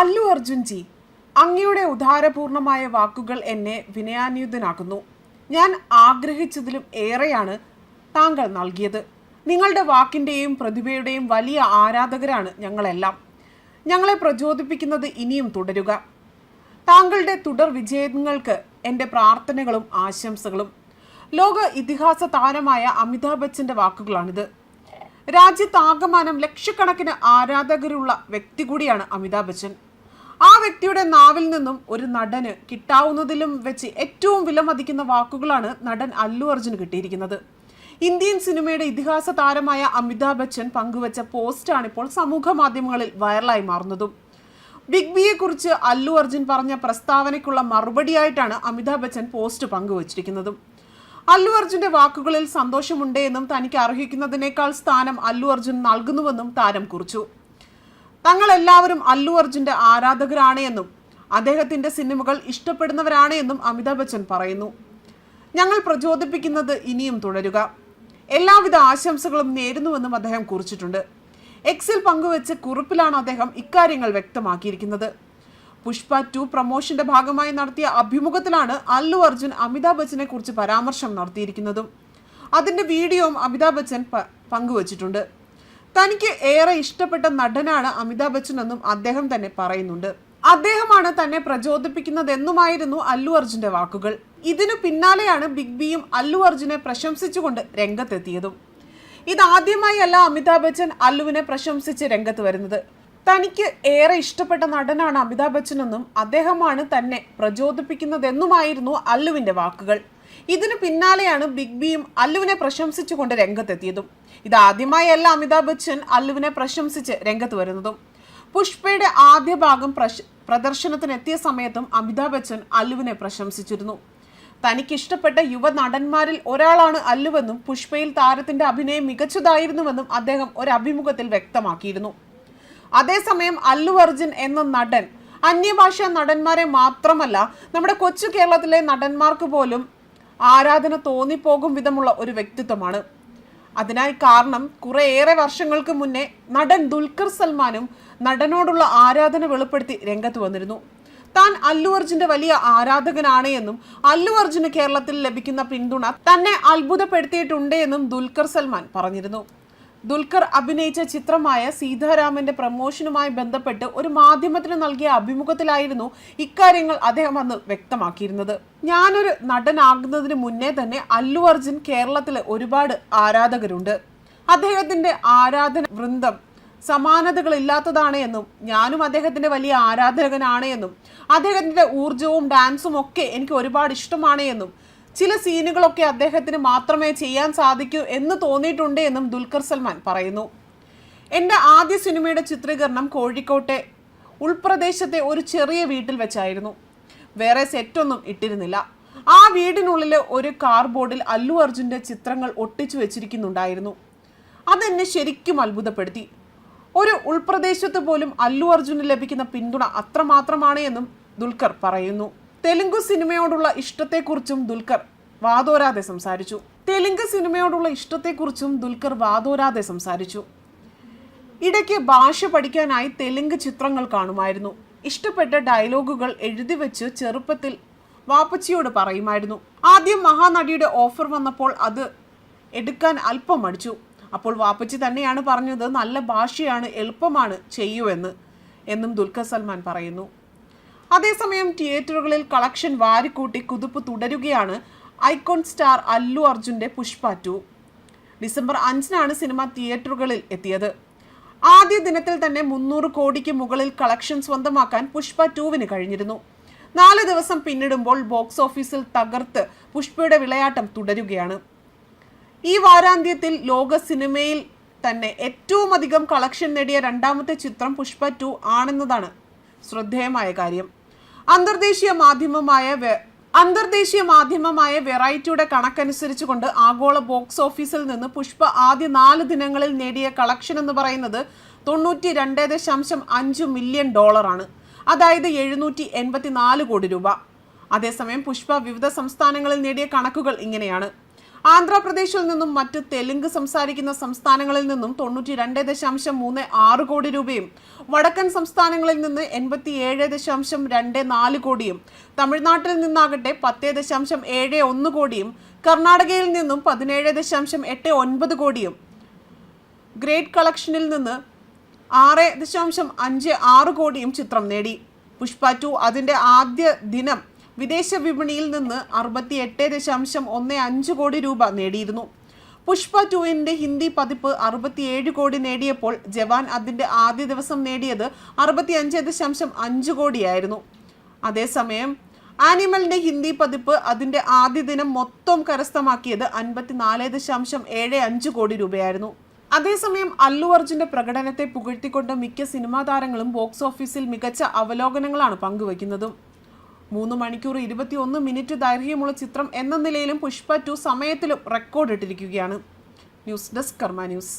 അല്ലു അർജുൻജി അങ്ങയുടെ ഉദാരപൂർണമായ വാക്കുകൾ എന്നെ വിനയാന്യുതനാക്കുന്നു ഞാൻ ആഗ്രഹിച്ചതിലും ഏറെയാണ് താങ്കൾ നൽകിയത്. നിങ്ങളുടെ വാക്കിന്റെയും പ്രതിഭയുടെയും വലിയ ആരാധകരാണ് ഞങ്ങളെല്ലാം. ഞങ്ങളെ പ്രചോദിപ്പിക്കുന്നത് ഇനിയും തുടരുക. താങ്കളുടെ തുടർ വിജയങ്ങൾക്ക് എന്റെ പ്രാർത്ഥനകളും ആശംസകളും. ലോക ഇതിഹാസ താരമായ അമിതാഭ് ബച്ചന്റെ വാക്കുകളാണിത്. രാജ്യത്താകമാനം ലക്ഷക്കണക്കിന് ആരാധകരുള്ള വ്യക്തി കൂടിയാണ് അമിതാഭ് ബച്ചൻ. വ്യക്തിയുടെ നാവിൽ നിന്നും ഒരു നടന് കിട്ടാവുന്നതിലും വെച്ച് ഏറ്റവും വിലമതിക്കുന്ന വാക്കുകളാണ് നടൻ അല്ലു അർജുന് കിട്ടിയിരിക്കുന്നത്. ഇന്ത്യൻ സിനിമയുടെ ഇതിഹാസ താരമായ അമിതാഭ് ബച്ചൻ പങ്കുവച്ച പോസ്റ്റാണ് ഇപ്പോൾ സമൂഹ മാധ്യമങ്ങളിൽ വൈറലായി മാറുന്നതും. ബിഗ് ബിയെ കുറിച്ച് അല്ലു അർജുൻ പറഞ്ഞ പ്രസ്താവനയ്ക്കുള്ള മറുപടിയായിട്ടാണ് അമിതാഭ് ബച്ചൻ പോസ്റ്റ് പങ്കുവച്ചിരിക്കുന്നതും. അല്ലു അർജുന്റെ വാക്കുകളിൽ സന്തോഷമുണ്ട് എന്നും തനിക്ക് അർഹിക്കുന്നതിനേക്കാൾ സ്ഥാനം അല്ലു അർജുൻ നൽകുന്നുവെന്നും താരം കുറിച്ചു. തങ്ങൾ എല്ലാവരും അല്ലു അർജുന്റെ ആരാധകരാണ് എന്നും അദ്ദേഹത്തിന്റെ സിനിമകൾ ഇഷ്ടപ്പെടുന്നവരാണ് എന്നും അമിതാഭ് ബച്ചൻ പറയുന്നു. ഞങ്ങൾ പ്രചോദിപ്പിക്കുന്നത് ഇനിയും തുടരുക. എല്ലാവിധ ആശംസകളും നേരുന്നുവെന്നും അദ്ദേഹം കുറിച്ചിട്ടുണ്ട്. എക്സിൽ പങ്കുവെച്ച് കുറിപ്പിലാണ് അദ്ദേഹം ഇക്കാര്യങ്ങൾ വ്യക്തമാക്കിയിരിക്കുന്നത്. പുഷ്പ ടു പ്രൊമോഷന്റെ ഭാഗമായി നടത്തിയ അഭിമുഖത്തിലാണ് അല്ലു അർജുൻ അമിതാഭ് ബച്ചനെ കുറിച്ച് പരാമർശം നടത്തിയിരിക്കുന്നതും. അതിന്റെ വീഡിയോയും അമിതാഭ് ബച്ചൻ പങ്കുവച്ചിട്ടുണ്ട്. തനിക്ക് ഏറെ ഇഷ്ടപ്പെട്ട നടനാണ് അമിതാഭ് ബച്ചൻ എന്നും അദ്ദേഹം തന്നെ പറയുന്നുണ്ട്. അദ്ദേഹമാണ് തന്നെ പ്രചോദിപ്പിക്കുന്നതെന്നുമായിരുന്നു അല്ലു അർജുന്റെ വാക്കുകൾ. ഇതിനു പിന്നാലെയാണ് ബിഗ് ബിയും അല്ലു അർജുനെ പ്രശംസിച്ചുകൊണ്ട് രംഗത്തെത്തിയതും. ഇതാദ്യമായി അല്ല അമിതാഭ് ബച്ചൻ അല്ലുവിനെ പ്രശംസിച്ച് രംഗത്ത് വരുന്നത്. തനിക്ക് ഏറെ ഇഷ്ടപ്പെട്ട നടനാണ് അമിതാഭ് ബച്ചൻ എന്നും അദ്ദേഹമാണ് തന്നെ പ്രചോദിപ്പിക്കുന്നതെന്നുമായിരുന്നു അല്ലുവിന്റെ വാക്കുകൾ. ഇതിനു പിന്നാലെയാണ് ബിഗ് ബിയും അല്ലുവിനെ പ്രശംസിച്ചുകൊണ്ട് രംഗത്തെത്തിയതും. ഇതാദ്യമായല്ല അമിതാഭ് ബച്ചൻ അല്ലുവിനെ പ്രശംസിച്ച് രംഗത്ത് വരുന്നതും. പുഷ്പയുടെ ആദ്യ ഭാഗം പ്രശ് പ്രദർശനത്തിനെത്തിയ സമയത്തും അമിതാഭ് ബച്ചൻ അല്ലുവിനെ പ്രശംസിച്ചിരുന്നു. തനിക്കിഷ്ടപ്പെട്ട യുവ നടന്മാരിൽ ഒരാളാണ് അല്ലുവെന്നും പുഷ്പയിൽ താരത്തിന്റെ അഭിനയം മികച്ചതായിരുന്നുവെന്നും അദ്ദേഹം ഒരു അഭിമുഖത്തിൽ വ്യക്തമാക്കിയിരുന്നു. അതേസമയം അല്ലു അർജുൻ എന്ന നടൻ അന്യഭാഷാ നടന്മാരെ മാത്രമല്ല നമ്മുടെ കൊച്ചു കേരളത്തിലെ നടന്മാർക്ക് പോലും ആരാധന തോന്നിപ്പോകും വിധമുള്ള ഒരു വ്യക്തിത്വമാണ്. അതിനായി കാരണം കുറേയേറെ വർഷങ്ങൾക്ക് മുന്നേ നടൻ ദുൽഖർ സൽമാനും നടനോടുള്ള ആരാധന വെളിപ്പെടുത്തി രംഗത്ത് വന്നിരുന്നു. താൻ അല്ലു അർജുന്റെ വലിയ ആരാധകനാണ് എന്നും അല്ലു അർജുന് കേരളത്തിൽ ലഭിക്കുന്ന പിന്തുണ തന്നെ അത്ഭുതപ്പെടുത്തിയിട്ടുണ്ട് എന്നും ദുൽഖർ സൽമാൻ പറഞ്ഞിരുന്നു. ദുൽഖർ അഭിനയിച്ച ചിത്രമായ സീതാരാമന്റെ പ്രമോഷനുമായി ബന്ധപ്പെട്ട് ഒരു മാധ്യമത്തിന് നൽകിയ അഭിമുഖത്തിലായിരുന്നു ഇക്കാര്യങ്ങൾ അദ്ദേഹം അന്ന് വ്യക്തമാക്കിയിരുന്നത്. ഞാനൊരു നടനാകുന്നതിന് മുന്നേ തന്നെ അല്ലു അർജുൻ കേരളത്തിൽ ഒരുപാട് ആരാധകരുണ്ട്. അദ്ദേഹത്തിന്റെ ആരാധന വൃന്ദം സമാനതകളില്ലാത്തതാണ് എന്നും ഞാനും അദ്ദേഹത്തിന്റെ വലിയ ആരാധകനാണ് എന്നും അദ്ദേഹത്തിന്റെ ഊർജവും ഡാൻസും ഒക്കെ എനിക്ക് ഒരുപാട് ഇഷ്ടമാണ് എന്നും ചില സീനുകളൊക്കെ അദ്ദേഹത്തിന് മാത്രമേ ചെയ്യാൻ സാധിക്കൂ എന്ന് തോന്നിയിട്ടുണ്ട് എന്നും ദുൽഖർ സൽമാൻ പറയുന്നു. എന്റെ ആദ്യ സിനിമയുടെ ചിത്രീകരണം കോഴിക്കോട്ടെ ഉൾപ്രദേശത്തെ ഒരു ചെറിയ വീട്ടിൽ വെച്ചായിരുന്നു. വേറെ സെറ്റൊന്നും ഇട്ടിരുന്നില്ല. ആ വീടിനുള്ളിലെ ഒരു കാർബോർഡിൽ അല്ലു അർജുന്റെ ചിത്രങ്ങൾ ഒട്ടിച്ചു വെച്ചിരിക്കുന്നുണ്ടായിരുന്നു. അതെന്നെ ശരിക്കും അത്ഭുതപ്പെടുത്തി. ഒരു ഉൾപ്രദേശത്ത് പോലും അല്ലു അർജുന് ലഭിക്കുന്ന പിന്തുണ അത്രമാത്രമാണ് എന്നും ദുൽഖർ പറയുന്നു. തെലുങ്ക് സിനിമയോടുള്ള ഇഷ്ടത്തെക്കുറിച്ചും ദുൽഖർ വാതോരാതെ സംസാരിച്ചു. തെലുങ്ക് സിനിമയോടുള്ള ഇഷ്ടത്തെക്കുറിച്ചും ദുൽഖർ വാതോരാതെ സംസാരിച്ചു. ഇടയ്ക്ക് ഭാഷ പഠിക്കാനായി തെലുങ്ക് ചിത്രങ്ങൾ കാണുമായിരുന്നു. ഇഷ്ടപ്പെട്ട ഡയലോഗുകൾ എഴുതി വെച്ച് ചെറുപ്പത്തിൽ വാപ്പച്ചിയോട് പറയുമായിരുന്നു. ആദ്യം മഹാനടിയുടെ ഓഫർ വന്നപ്പോൾ അത് എടുക്കാൻ അല്പം മടിച്ചു. അപ്പോൾ വാപ്പച്ചി തന്നെയാണ് പറഞ്ഞത് നല്ല ഭാഷയാണ് എളുപ്പമാണ് ചെയ്യൂ എന്ന്. എന്നും ദുൽഖർ സൽമാൻ പറയുന്നു. അതേസമയം തിയേറ്ററുകളിൽ കളക്ഷൻ വാരിക്കൂട്ടി കുതിപ്പ് തുടരുകയാണ് ഐക്കോൺ സ്റ്റാർ അല്ലു അർജുന്റെ പുഷ്പ ടു ഡിസംബർ അഞ്ചിനാണ് സിനിമ തിയേറ്ററുകളിൽ എത്തിയത്. ആദ്യ ദിനത്തിൽ തന്നെ മുന്നൂറ് കോടിക്ക് മുകളിൽ കളക്ഷൻ സ്വന്തമാക്കാൻ പുഷ്പ ടൂവിന് കഴിഞ്ഞിരുന്നു. നാല് ദിവസം പിന്നിടുമ്പോൾ ബോക്സ് ഓഫീസിൽ തകർത്ത് പുഷ്പയുടെ വിളയാട്ടം തുടരുകയാണ്. ഈ വാരാന്ത്യത്തിൽ ലോക സിനിമയിൽ തന്നെ ഏറ്റവും അധികം കളക്ഷൻ നേടിയ രണ്ടാമത്തെ ചിത്രം പുഷ്പ ടു ആണെന്നതാണ് ശ്രദ്ധേയമായ കാര്യം. അന്തർദേശീയ മാധ്യമമായ അന്തർദേശീയ മാധ്യമമായ വെറൈറ്റിയുടെ കണക്കനുസരിച്ച് കൊണ്ട് ആഗോള ബോക്സ് ഓഫീസിൽ നിന്ന് പുഷ്പ ആദ്യ നാല് ദിനങ്ങളിൽ നേടിയ കളക്ഷൻ എന്ന് പറയുന്നത് തൊണ്ണൂറ്റി രണ്ട് ദശാംശം അഞ്ച് മില്യൺ ഡോളറാണ്. അതായത് എഴുന്നൂറ്റി എൺപത്തി നാല് കോടി രൂപ. അതേസമയം പുഷ്പ വിവിധ സംസ്ഥാനങ്ങളിൽ നേടിയ കണക്കുകൾ ഇങ്ങനെയാണ്. ആന്ധ്രാപ്രദേശിൽ നിന്നും മറ്റ് തെലുങ്ക് സംസാരിക്കുന്ന സംസ്ഥാനങ്ങളിൽ നിന്നും തൊണ്ണൂറ്റി രണ്ട് ദശാംശം മൂന്ന് ആറ് കോടി രൂപയും വടക്കൻ സംസ്ഥാനങ്ങളിൽ നിന്ന് എൺപത്തി ഏഴ് ദശാംശം രണ്ട് നാല് കോടിയും തമിഴ്നാട്ടിൽ നിന്നാകട്ടെ പത്ത് ദശാംശം ഏഴ് ഒന്ന് കോടിയും കർണാടകയിൽ നിന്നും പതിനേഴ് ദശാംശം എട്ട് ഒൻപത് കോടിയും ഗ്രേറ്റ് കളക്ഷനിൽ നിന്ന് ആറ് ദശാംശം അഞ്ച് ആറ് കോടിയും ചിത്രം നേടി. പുഷ്പ ടു അതിന്റെ ആദ്യ ദിനം വിദേശ വിപണിയിൽ നിന്ന് അറുപത്തി എട്ട് ദശാംശം ഒന്ന് അഞ്ച് കോടി രൂപ നേടിയിരുന്നു. പുഷ്പ ടുവിന്റെ ഹിന്ദി പതിപ്പ് അറുപത്തിയേഴ് കോടി നേടിയപ്പോൾ ജവാൻ അതിന്റെ ആദ്യ ദിവസം നേടിയത് അറുപത്തി അഞ്ച് ദശാംശം അഞ്ച് കോടിയായിരുന്നു. അതേസമയം ആനിമലിന്റെ ഹിന്ദി പതിപ്പ് അതിന്റെ ആദ്യ ദിനം മൊത്തം കരസ്ഥമാക്കിയത് അൻപത്തിനാല് ദശാംശം ഏഴ് അഞ്ച് കോടി രൂപയായിരുന്നു. അതേസമയം അല്ലു അർജുന്റെ പ്രകടനത്തെ പുകഴ്ത്തിക്കൊണ്ട് മിക്ക സിനിമാ താരങ്ങളും ബോക്സ് ഓഫീസിൽ മികച്ച അവലോകനങ്ങളാണ് പങ്കുവയ്ക്കുന്നതും. മൂന്ന് മണിക്കൂർ ഇരുപത്തിയൊന്ന് മിനിറ്റ് ദൈർഘ്യമുള്ള ചിത്രം എന്ന നിലയിലും പുഷ്പ ടു സമയത്തിലും റെക്കോർഡ് റെക്കോർഡിട്ടിരിക്കുകയാണ് ന്യൂസ് ഡെസ്ക് കർമ്മ ന്യൂസ്.